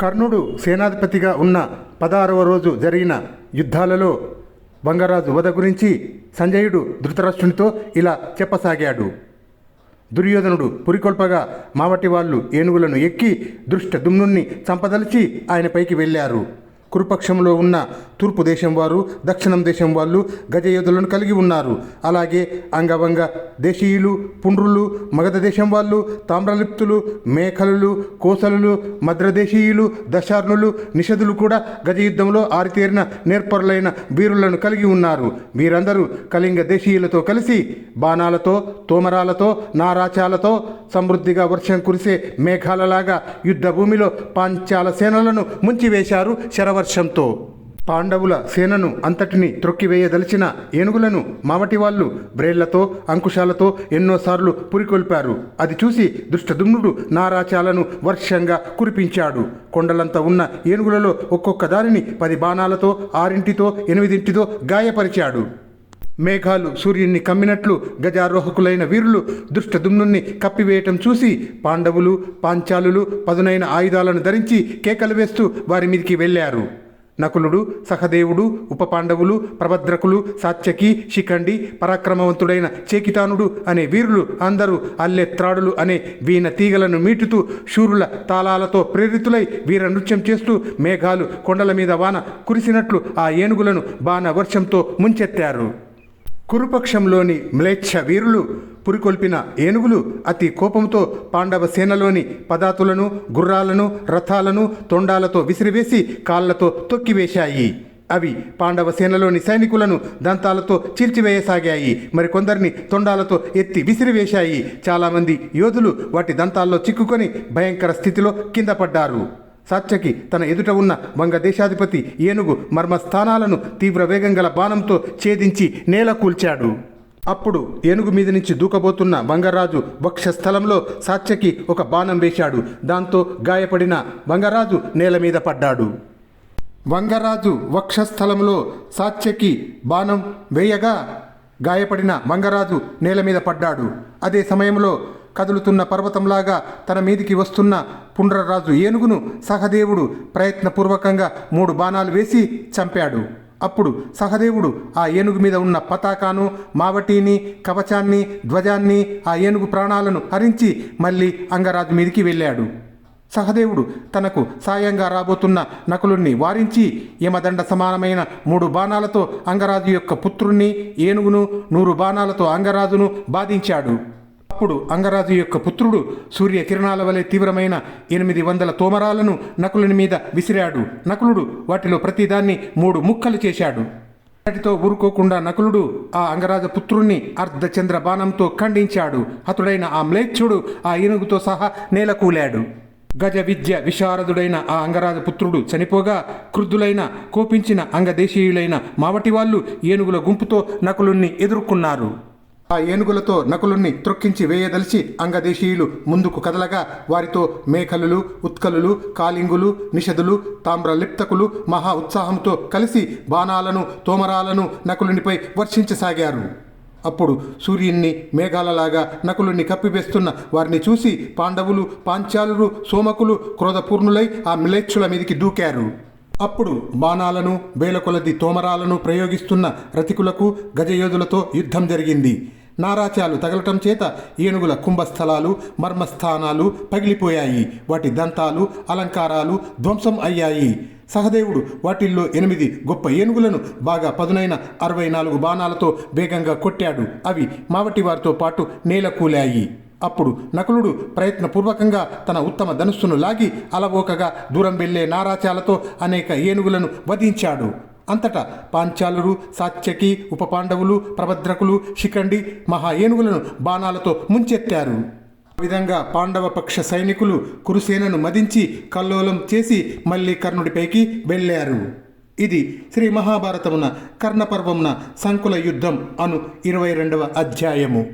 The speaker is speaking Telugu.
కర్ణుడు సేనాధిపతిగా ఉన్న పదహారవ రోజు జరిగిన యుద్ధాలలో బంగరాజు వధ గురించి సంజయుడు ధృతరాష్ట్రునితో ఇలా చెప్పసాగాడు. దుర్యోధనుడు పురికొల్పగా మావటి వాళ్ళు ఏనుగులను ఎక్కి దృష్ట దుమ్నుణ్ణి చంపదలిచి ఆయనపైకి వెళ్ళారు. కురుపక్షంలో ఉన్న తూర్పు దేశం వారు దక్షిణం దేశం వాళ్ళు గజయోధులను కలిగి ఉన్నారు. అలాగే అంగవంగ దేశీయులు పుండ్రులు మగధ దేశం వాళ్ళు తామ్రలిప్తులు మేఖలులు కోసలులు మద్రదేశీయులు దశార్ణులు నిషధులు కూడా గజయుద్ధంలో ఆరితేరిన నేర్పరులైన వీరులను కలిగి ఉన్నారు. వీరందరూ కళింగ దేశీయులతో కలిసి బాణాలతో తోమరాలతో నారాచాలతో సమృద్ధిగా వర్షం కురిసే మేఘాలలాగా యుద్ధ భూమిలో పాంచాల సేనలను ముంచివేశారు వర్షంతో పాండవుల సేనను అంతటిని త్రొక్కివేయదలిచిన ఏనుగులను మావటి వాళ్ళు బ్రేళ్ళతో అంకుశాలతో ఎన్నోసార్లు పురికొల్పారు. అది చూసి దుష్టదుమ్నుడు నారాచాలను వర్షంగా కురిపించాడు. కొండలంత ఉన్న ఏనుగులలో ఒక్కొక్క దానిని పది బాణాలతో ఆరింటితో ఎనిమిదింటితో గాయపరిచాడు. మేఘాలు సూర్యుని కమ్మినట్లు గజారోహకులైన వీరులు దుష్టదుమ్నుణ్ణి కప్పివేయటం చూసి పాండవులు పాంచాలులు పదునైన ఆయుధాలను ధరించి కేకలు వేస్తూ వారి మీదికి వెళ్ళారు. నకులుడు సహదేవుడు ఉపపాండవులు ప్రభద్రకులు సాత్యకి శిఖండి పరాక్రమవంతుడైన చేకితానుడు అనే వీరులు అందరూ అల్లెత్రాడులు అనే వీణ తీగలను మీటుతూ శూరుల తాళాలతో ప్రేరితులై వీర నృత్యం చేస్తూ మేఘాలు కొండల మీద వాన కురిసినట్లు ఆ ఏనుగులను బాణ వర్షంతో ముంచెత్తారు. కురుపక్షంలోని మ్లేచ్ఛ వీరులు పురికొల్పిన ఏనుగులు అతి కోపంతో పాండవ సేనలోని పదాతులను గుర్రాలను రథాలను తొండాలతో విసిరివేసి కాళ్ళతో తొక్కివేశాయి. అవి పాండవ సేనలోని సైనికులను దంతాలతో చీల్చివేయసాగాయి. మరికొందరిని తొండాలతో ఎత్తి విసిరివేశాయి. చాలామంది యోధులు వాటి దంతాల్లో చిక్కుకొని భయంకర స్థితిలో కింద పడ్డారు. సాత్యకి తన ఎదుట ఉన్న వంగదేశాధిపతి ఏనుగు మర్మస్థానాలను తీవ్ర వేగం గల బాణంతో ఛేదించి నేల కూల్చాడు. అప్పుడు ఏనుగు మీద నుంచి దూకబోతున్న వంగరాజు వక్షస్థలంలో సాత్యకి ఒక బాణం వేశాడు. దాంతో గాయపడిన వంగరాజు నేల మీద పడ్డాడు. వంగరాజు వక్షస్థలంలో సాత్యకి బాణం వేయగా గాయపడిన వంగరాజు నేల మీద పడ్డాడు. అదే సమయంలో కదులుతున్న పర్వతంలాగా తన మీదికి వస్తున్న పుండ్రరాజు ఏనుగును సహదేవుడు ప్రయత్నపూర్వకంగా మూడు బాణాలు వేసి చంపాడు. అప్పుడు సహదేవుడు ఆ ఏనుగు మీద ఉన్న పతాకాను మావటిని కవచాన్ని ధ్వజాన్ని ఆ ఏనుగు ప్రాణాలను హరించి మళ్ళీ అంగరాజు మీదికి వెళ్ళాడు. సహదేవుడు తనకు సాయంగా రాబోతున్న నకులుణ్ణి వారించి యమదండ సమానమైన మూడు బాణాలతో అంగరాజు యొక్క పుత్రుణ్ణి ఏనుగును నూరు బాణాలతో అంగరాజును బాధించాడు. అప్పుడు అంగరాజు యొక్క పుత్రుడు సూర్య కిరణాల వలె తీవ్రమైన ఎనిమిది వందల తోమరాలను నకులుని మీద విసిరాడు. నకులుడు వాటిలో ప్రతిదాన్ని మూడు ముక్కలు చేశాడు. వాటితో ఊరుకోకుండా నకులుడు ఆ అంగరాజ పుత్రుణ్ణి అర్ధచంద్ర బాణంతో ఖండించాడు. హతుడైన ఆ మ్లేచ్ఛుడు ఆ ఏనుగుతో సహా నేలకూలాడు. గజ విద్య విశారదుడైన ఆ అంగరాజ పుత్రుడు చనిపోగా క్రుద్ధులైన కోపించిన అంగదేశీయులైన మావటి వాళ్ళు ఏనుగుల గుంపుతో నకులుణ్ణి ఎదుర్కొన్నారు. ఆ ఏనుగులతో నకులుణ్ణి త్రొక్కించి వేయదలిచి అంగదేశీయులు ముందుకు కదలగా వారితో మేకలులు ఉత్కలులు కాలింగులు నిషధులు తామ్రలిప్తకులు మహా ఉత్సాహంతో కలిసి బాణాలను తోమరాలను నకులునిపై వర్షించసాగారు. అప్పుడు సూర్యుణ్ణి మేఘాలలాగా నకులుణ్ణి కప్పివేస్తున్న వారిని చూసి పాండవులు పాంచాలురు సోమకులు క్రోధపూర్ణులై ఆ మిలేచ్చుల మీదికి దూకారు. అప్పుడు బాణాలను వేలకొలది తోమరాలను ప్రయోగిస్తున్న రతికులకు గజయోధులతో యుద్ధం జరిగింది. నారాచాలు తగలటం చేత ఏనుగుల కుంభస్థలాలు మర్మస్థానాలు పగిలిపోయాయి. వాటి దంతాలు అలంకారాలు ధ్వంసం అయ్యాయి. సహదేవుడు వాటిల్లో ఎనిమిది గొప్ప ఏనుగులను బాగా పదునైన అరవై నాలుగు బాణాలతో వేగంగా కొట్టాడు. అవి మావటి వారితో పాటు నేల కూలాయి. అప్పుడు నకులుడు ప్రయత్నపూర్వకంగా తన ఉత్తమ ధనుస్సును లాగి అలవోకగా దూరం వెళ్ళే నారాచాలతో అనేక ఏనుగులను వధించాడు. అంతటా పాంచాలురు సాత్యకి ఉపపాండవులు ప్రభద్రకులు శిఖండి మహా ఏనుగులను బాణాలతో ముంచెత్తారు. ఆ విధంగా పాండవ పక్ష సైనికులు కురుసేనను మదించి కల్లోలం చేసి మళ్ళీ కర్ణుడిపైకి వెళ్ళారు. ఇది శ్రీ మహాభారతమున కర్ణపర్వమున సంకుల యుద్ధం అను ఇరవై రెండవ అధ్యాయము.